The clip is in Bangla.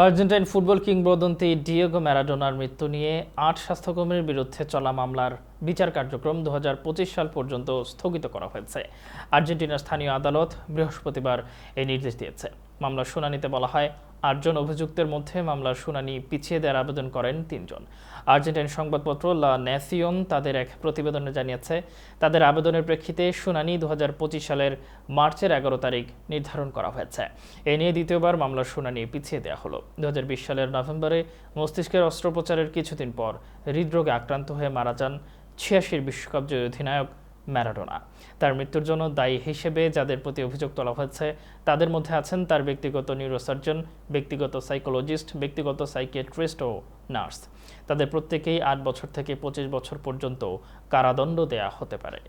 আর্জেন্টাইন ফুটবল কিংবদন্তি ডিয়েগো ম্যারাডোনার মৃত্যু নিয়ে আট স্বাস্থ্যকর্মীর বিরুদ্ধে চলা মামলার বিচার কার্যক্রম দু হাজার পঁচিশ সাল পর্যন্ত স্থগিত করা হয়েছে। আর্জেন্টিনার স্থানীয় আদালত বৃহস্পতিবার এই নির্দেশ দিয়েছে। মামলার শুনানিতে বলা হয় আটজন অভিযুক্তের মধ্যে মামলার শুনানি পিছিয়ে দেওয়ার আবেদন করেন তিনজন। আর্জেন্টাইন সংবাদপত্র লা ন্যাসিয়ন তাদের এক প্রতিবেদনে জানিয়েছে, তাদের আবেদনের প্রেক্ষিতে শুনানি দু হাজার পঁচিশ সালের মার্চের এগারো তারিখ নির্ধারণ করা হয়েছে। এ নিয়ে দ্বিতীয়বার মামলার শুনানি পিছিয়ে দেওয়া হলো। দু হাজার বিশ সালের নভেম্বরে মস্তিষ্কের অস্ত্রোপচারের কিছুদিন পর হৃদরোগে আক্রান্ত হয়ে মারা যান ছিয়াশির বিশ্বকাপ জয়ী অধিনায়ক ম্যারাডোনা। তার মৃত্যুর জন্য দায়ী হিসেবে যাদের প্রতি অভিযোগ তোলা হয়েছে, তাদের মধ্যে আছেন তার ব্যক্তিগত নিউরোসার্জন, ব্যক্তিগত সাইকোলজিস্ট, ব্যক্তিগত সাইকিয়াট্রিস্ট ও নার্স। তাদের প্রত্যেকেই আট বছর থেকে পঁচিশ বছর পর্যন্ত কারাদণ্ড দেয়া হতে পারে।